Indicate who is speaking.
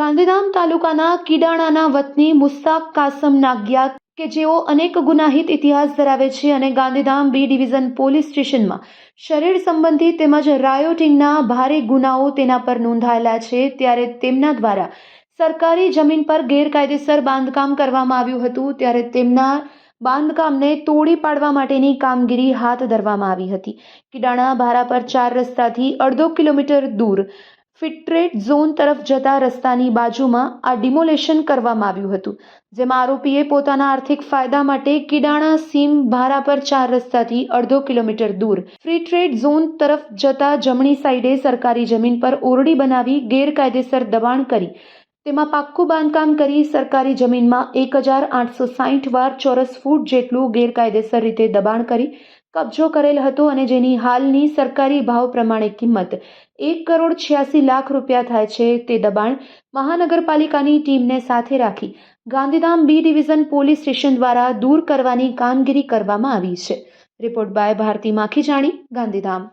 Speaker 1: ગાંધીધામ તાલુકાના કીડાણાના વતની મુસ્તાક કાસમ નાગિયા કે જેઓ અનેક ગુનાહિત ઇતિહાસ ધરાવે છે અને ગાંધીધામ બી ડિવિઝન પોલીસ સ્ટેશનમાં શરીર સંબંધી તેમજ રાયોટિંગના ભારે ગુનાઓ તેના પર નોંધાયેલા છે, ત્યારે તેમના દ્વારા સરકારી જમીન પર ગેરકાયદેસર બાંધકામ કરવામાં આવ્યું હતું, ત્યારે તેમના બાંધકામને તોડી પાડવા માટેની કામગીરી હાથ ધરવામાં આવી હતી. કિડાણા ભારા પર ચાર રસ્તાથી અડધો કિલોમીટર દૂર ફિટરેટ ઝોન તરફ જતા રસ્તાની બાજુમાં આ ડિમોલેશન કરવામાં આવ્યું હતું, જેમાં આરોપીએ પોતાના આર્થિક ફાયદા માટે કિડાણા સીમ ભારા પર ચાર રસ્તાથી અડધો કિલોમીટર દૂર ફ્રી ટ્રેડ ઝોન તરફ જતા જમણી સાઈડે સરકારી જમીન પર ઓરડી બનાવી ગેરકાયદેસર દબાણ કરી તેમાં પાક્કું બાંધકામ કરી સરકારી જમીનમાં એક હજાર આઠસો સાહીઠ વાર ચોરસ ફૂટ જેટલું ગેરકાયદેસર રીતે દબાણ કરી કબજો કરેલ હતો અને જેની હાલની સરકારી ભાવ પ્રમાણે કિંમત એક કરોડ છ્યાસી લાખ રૂપિયા થાય છે તે દબાણ મહાનગરપાલિકાની ટીમને સાથે રાખી Gandhidham B division police station દ્વારા દૂર કરવાની કામગીરી કરવામાં આવી છે. Report by Bharti Makhijani, Gandhidham.